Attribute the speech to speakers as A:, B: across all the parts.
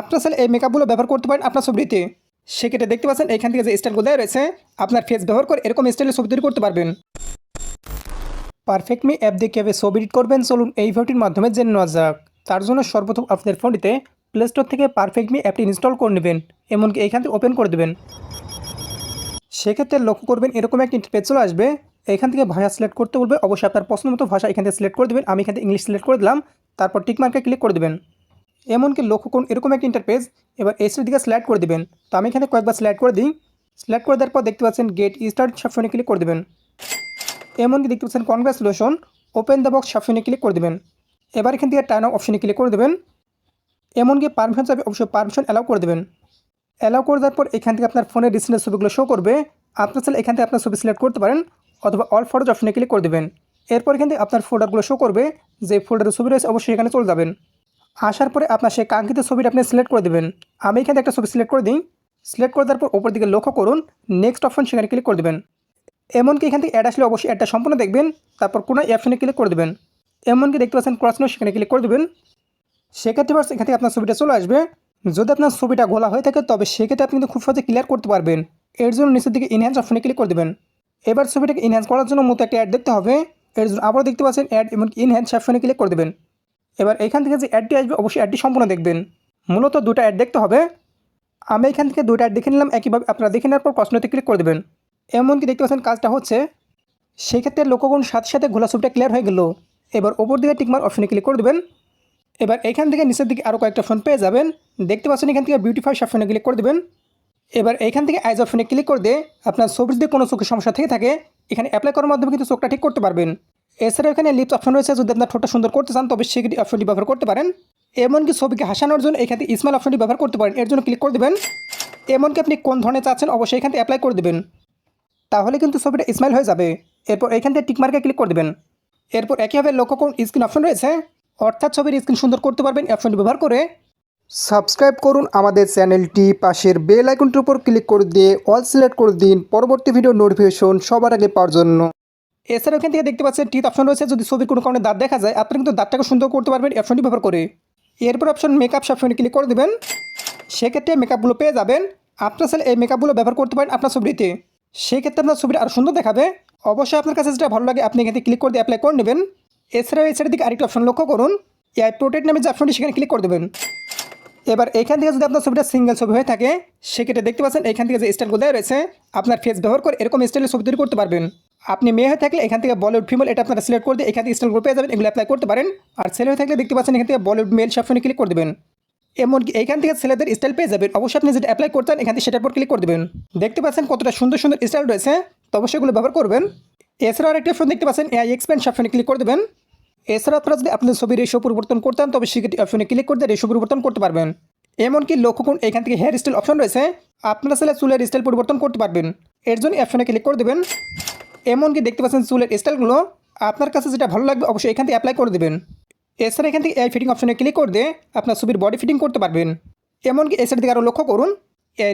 A: আপনার চাইলে এই মেকআপগুলো ব্যবহার করতে পারেন আপনার ছবিতে। সেক্ষেত্রে দেখতে পাচ্ছেন, এখান থেকে যে স্টাইলগুলো দেওয়া রয়েছে, আপনার ফেস ব্যবহার করে এরকম স্টাইলের ছবি তৈরি করতে পারবেন। পারফেক্ট মি অ্যাপ দিয়ে কীভাবে ছবি এডিট করবেন? চলুন এই ভিডিওটির মাধ্যমে জেনে নেওয়া যাক। তার জন্য সর্বপ্রথম আপনাদের ফোনটিতে প্লে স্টোর থেকে পারফেক্ট মি অ্যাপটি ইনস্টল করে নেবেন, এমনকি এইখান থেকে ওপেন করে দেবেন। সেক্ষেত্রে লক্ষ্য করবেন, এরকম একটি ইন্টারপেজ চলে আসবে। এখান থেকে ভাষা সিলেক্ট করতে বলবে। অবশ্যই আপনার পছন্দ মতো ভাষা এখান থেকে সিলেক্ট করে দেবেন। আমি এখান থেকে ইংলিশ সিলেক্ট করে দিলাম। তারপর টিক মার্কে ক্লিক করে দেবেন। এমনকি লক্ষ্য করুন, এরকম একটা ইন্টারপেজ এবার এসের দিকে স্লাইড করে দেবেন। তো আমি এখানে কয়েকবার স্লাইড করে দিই। স্লাইড করে দেওয়ার পর দেখতে পাচ্ছেন গেট স্টার্ট সবসময় ক্লিক করে দেবেন। এমনকি দেখতে পাচ্ছেন কনগ্রাচুলেশন ওপেন দ্য বক্স সবসময় ক্লিক করে দেবেন। এবার এখান থেকে টার্ন অপশনে ক্লিক করে দেবেন। এমনকি পারমিশন চাবে অবশ্যই পারমিশন অ্যালাউ করে দেবেন। অ্যালাউ করে দেওয়ার পর এখান থেকে আপনার ফোনের রিসেন্টের ছবিগুলো শো করবে। আপনার চাইলে এখান থেকে আপনার ছবি সিলেক্ট করতে পারেন অথবা অল ফটোজ অপশনে ক্লিক করে দেবেন। এরপর এখান থেকে আপনার ফোল্ডারগুলো শো করবে। যে ফোল্ডারের ছবি রয়েছে, অবশ্যই এখানে চলে যাবেন। আসার পরে আপনার সেই কাঙ্ক্ষিত ছবিটা আপনি সিলেক্ট করে দেবেন। আমি এখানে একটা ছবি সিলেক্ট করে দিই। সিলেক্ট করে দেওয়ার পর ওপর দিকে লক্ষ্য করুন নেক্সট অপশন সেখানে ক্লিক করে দেবেন। এমনকি এখান থেকে অ্যাড আসলে অবশ্যই অ্যাডটা সম্পূর্ণ দেখবেন, তারপর কোনো অপশনে ক্লিক করে দেবেন। এমনকি দেখতে পাচ্ছেন ক্রস নোট সেখানে ক্লিক করে দেবেন। সেক্ষেত্রে বাস এখান থেকে আপনার ছবিটা চলে আসবে। যদি আপনার ছবিটা গোলা হয়ে থাকে, তবে সেক্ষেত্রে আপনি কিন্তু খুব সহজে ক্লিয়ার করতে পারবেন। এর জন্য নিচের দিকে ইনহ্যান্স অপশনে ক্লিক করে দেবেন। এবার ছবিটাকে ইনহ্যান্স করার জন্য মতো একটা অ্যাড দেখতে হবে। এর জন্য আবারও দেখতে পাচ্ছেন অ্যাড এমনকি ইনহ্যান্স অপশনে ক্লিক করে দেবেন। এবার এখান থেকে যে অ্যাডটি আসবে, অবশ্যই অ্যাডটি সম্পূর্ণ দেখবেন। মূলত দুটো অ্যাড দেখতে হবে। আমি এখান থেকে দুটো অ্যাড দেখে নিলাম, একইভাবে আপনারা দেখে নেওয়ার পর কসমেতে ক্লিক করে দেবেন। এমনকি দেখতে পাচ্ছেন কাজটা হচ্ছে সেই ক্ষেত্রে লোকগুণ সাথে সাথে ঘোলা ছবিটা ক্লিয়ার হয়ে গেল। এবার ওপর দিকে টিকমার অপশনে ক্লিক করে দেবেন। এবার এখান থেকে নিচের দিকে আরও কয়েকটা ফোন পেয়ে যাবেন। দেখতে পাচ্ছেন এখান থেকে বিউটিফাই অপশনে ক্লিক করে দেবেন। এবার এখান থেকে আইজ অপশনে ক্লিক করে দিয়ে আপনার ছবির যদি কোনো চোখের সমস্যা থেকে থাকে, এখানে অ্যাপ্লাই করার মাধ্যমে কিন্তু চোখটা ঠিক করতে পারবেন। এছাড়াও এখানে লিপস অপশন রয়েছে। যদি আপনার ঠোঁটটা সুন্দর করতে চান, তবে সেটি অপশনটি ব্যবহার করতে পারেন। এমনকি ছবিকে হাসানোর জন্য এখান থেকে স্মাইল অপশনটি ব্যবহার করতে পারেন। এর জন্য ক্লিক করে দেবেন। এমনকি আপনি কোন ধরনের চাচ্ছেন, অবশ্যই এখান থেকে অ্যাপ্লাই করে দেবেন। তাহলে কিন্তু ছবিটা স্মাইল হয়ে যাবে। এরপর এখান থেকে টিকমার্কে ক্লিক করে দেবেন। এরপর একইভাবে লক্ষ্য করুন স্ক্রিন অপশন রয়েছে। অর্থাৎ ছবির স্ক্রিন সুন্দর করতে পারবেন অপশনটি ব্যবহার করে। সাবস্ক্রাইব করুন আমাদের চ্যানেলটি পাশের বেল আইকনটির উপর ক্লিক করে দিয়ে অল সিলেক্ট করে দিন। পরবর্তী ভিডিও নোটিফিকেশন সবার আগে পাওয়ার জন্য। এছাড়াও এখান থেকে দেখতে পাচ্ছেন টিথ অপশন রয়েছে। যদি ছবির কোনো কারণে দাঁত দেখা যায়, আপনি কিন্তু দাঁতটাকে সুন্দর করতে পারবেন অপশনটি ব্যবহার করে। এরপর অপশন মেকআপ অপশনে ক্লিক করে দেবেন। সেক্ষেত্রে মেকআপগুলো পেয়ে যাবেন। আপনার চাইলে এই মেকআপগুলো ব্যবহার করতে পারেন আপনার ছবিতে। সেক্ষেত্রে আপনার ছবিটা আরও সুন্দর দেখাবে। অবশ্যই আপনার কাছে যেটা ভালো লাগে, আপনি এখানে ক্লিক করে দিয়ে অ্যাপ্লাই করে নেবেন। এছাড়াও এছাড়া দিকে আরেকটি অপশন লক্ষ্য করুন। এআই প্রোটেক্ট নামে যে অপশনটি সেখানে ক্লিক করে দেবেন। এবার এখান থেকে যদি আপনার ছবিটা সিঙ্গেল ছবি হয়ে থাকে, সেক্ষেত্রে দেখতে পাচ্ছেন এখান থেকে যে স্টাইলগুলো দেওয়া রয়েছে, আপনার ফেস ব্যবহার করে এরকম স্টাইলের ছবি তৈরি করতে পারবেন। আপনি মেয়ে হয়ে থাকলে এখান থেকে বলিউড ফিমেল এটা আপনারা সিলেক্ট করে দিয়ে এখান থেকে স্টাইলগুলো পেয়ে যাবেন, এগুলো অ্যাপ্লাই করতে পারেন। আর ছেলে হয়ে থাকলে দেখতে পাচ্ছেন এখান থেকে বলিউড মেল সবসময় ক্লিক করে দেবেন। এমনকি এখান থেকে ছেলেদের স্টাইল পেয়ে যাবেন। অবশ্যই আপনি যেটা অ্যাপ্লাই করতেন এখান থেকে সেটার উপর ক্লিক করে দেবেন। দেখতে পাচ্ছেন কতটা সুন্দর সুন্দর স্টাইল রয়েছে, তো অবশ্যই এগুলো ব্যবহার করবেন। এছাড়াও আরেকটি অপশন দেখতে পাচ্ছেন এআই এক্সপ্যান্ড অপশনে ক্লিক করে দেবেন। এছাড়া আপনারা যদি আপনাদের ছবির রেশো পরিবর্তন করতেন তবে সেক্ষেত্রে অপশনে ক্লিক করতে রেশো পরিবর্তন করতে পারবেন। এমনকি লক্ষ্য করুন, এখান থেকে হেয়ার স্টাইল অপশন রয়েছে। আপনারা ছেলে চুলের স্টাইল পরিবর্তন করতে পারবেন। এর জন্য অপশনে ক্লিক করে দেবেন। এমনকি দেখতে পাচ্ছেন চুলের স্টাইলগুলো, আপনার কাছে যেটা ভালো লাগবে অবশ্যই এখান থেকে অ্যাপ্লাই করে দেবেন। এছাড়া এখান থেকে এই ফিটিং অপশনে ক্লিক করে দিয়ে আপনার ছবির বডি ফিটিং করতে পারবেন। এমনকি এছাড়া দিকে আরও লক্ষ্য করুন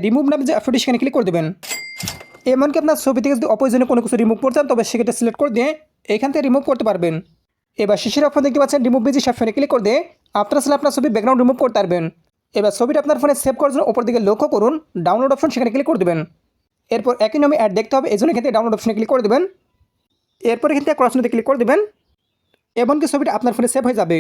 A: রিমুভ নামে যে অপশনটি সেখানে ক্লিক করে দেবেন। এমনকি আপনার ছবি থেকে যদি অপরজনে কোনো কিছু রিমুভ করতে চান, তবে সেক্ষেত্রে সিলেক্ট করে দিয়ে এখান থেকে রিমুভ করতে পারবেন। এবার শিশির অপশন দেখতে পাচ্ছেন রিমুভ বিজি অপশনে ক্লিক করে দিয়ে আপনার আসলে আপনার ছবির ব্যাকগ্রাউন্ড রিমুভ করতে পারবেন। এবার ছবিটা আপনার ফোনে সেভ করার জন্য ওপর দিকে লক্ষ্য করুন ডাউনলোড অপশন সেখানে ক্লিক করে দেবেন। এরপর একই নামে অ্যাড দেখতে হবে এই জন্য এখান থেকে ডাউনলোড অপশনে ক্লিক করে দেবেন। এরপর এখান থেকে ক্রসনোতে ক্লিক করে দেবেন। এমনকি ছবিটা আপনার ফোনে সেভ হয়ে যাবে।